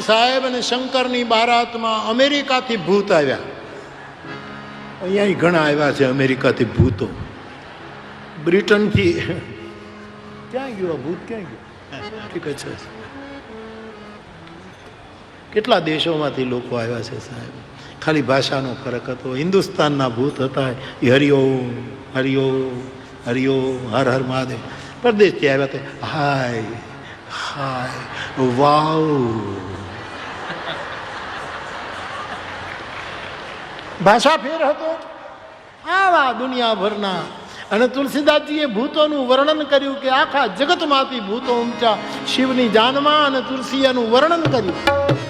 સાહેબ અને શંકરની બારાતમાં અમેરિકાથી ભૂત આવ્યા. અહીંયા ઘણા આવ્યા છે અમેરિકાથી ભૂતો. બ્રિટનથી ક્યાં ગયો ભૂત? ક્યાં ગયો? ઠીક છે કેટલા દેશોમાંથી લોકો આવ્યા છે, સાહેબ? ખાલી ભાષાનો ફરક હતો. હિન્દુસ્તાનના ભૂત હતા. એ હરિઓમ હરિઓમ હરિઓમ હર હર મહાદેવ. પરદેશથી આવ્યા હતા. હાય. હાય વાવ ભાષા ફેર હતો? આવા દુનિયાભરના. અને તુલસીદાસજીએ ભૂતોનું વર્ણન કર્યું કે આખા જગતમાંથી ભૂતો ઉમચા શિવની જાનમાં અને તુલસીયાનું વર્ણન કર્યું.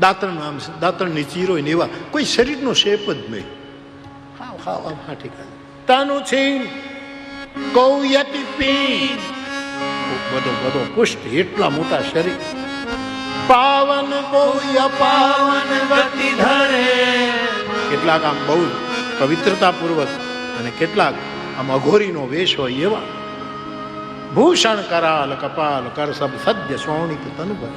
દાંતણ આમ દાંતણની ચીરો ને એવા. કોઈ શરીરનો શેપ જ નહીં. હાવ હાવ આમ હાઠીકા તાનું છે કૌયતિ પી બધો બધો પુષ્ટ એટલા મોટા શરીર. પાવન કૌય પાવન ગતિ ધરે. કેટલાક આમ બહુ પવિત્રતાપૂર્વક અને કેટલાક આમ અઘોરીનો વેશ હોય એવા. ભૂષણ કરાલ કપાલ કર સબ સદ્ય સ્વર્ણિત તનુભર.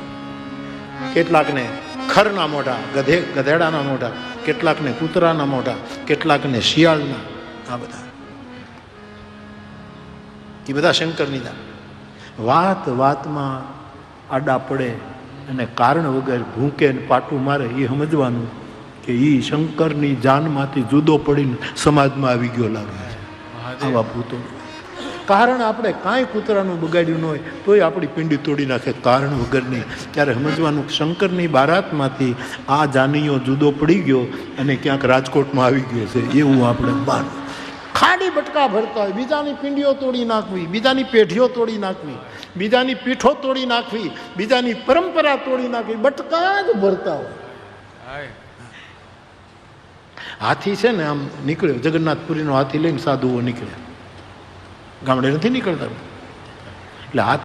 કેટલાકને ખરના મોઢા, ગધે, ગધેડાના મોઢા, કેટલાકને કૂતરાના મોઢા, કેટલાકને શિયાળના, આ બધા. એ બધા શંકરની દા વાત વાતમાં આડા પડે અને કારણ વગર ભૂંકે ને પાટું મારે એ સમજવાનું કે એ શંકરની જાનમાંથી જુદો પડીને સમાજમાં આવી ગયો લાગે આવા ભૂતો. કારણ આપણે કાંઈ કૂતરાનું બગાડ્યું ન હોય, તોય આપણી પિંડી તોડી નાખે. કારણ વગરની ત્યારે સમજવાનું શંકરની બારાતમાંથી આ જાનીઓ જુદો પડી ગયો અને ક્યાંક રાજકોટમાં આવી ગયો છે. એવું આપણે માનવું ખાડી બટકા ભરતા હોય. બીજાની પિંડીઓ તોડી નાખવી. બીજાની પેઢીઓ તોડી નાખવી. બીજાની પીઠો તોડી નાખવી. બીજાની પરંપરા તોડી નાખવી. બટકા જ ભરતા હોય. હાથી છે ને આમ નીકળ્યો. જગન્નાથપુરીનો હાથી લઈને સાધુઓ નીકળ્યા. ગામડે નથી નીકળતા એટલે હાથ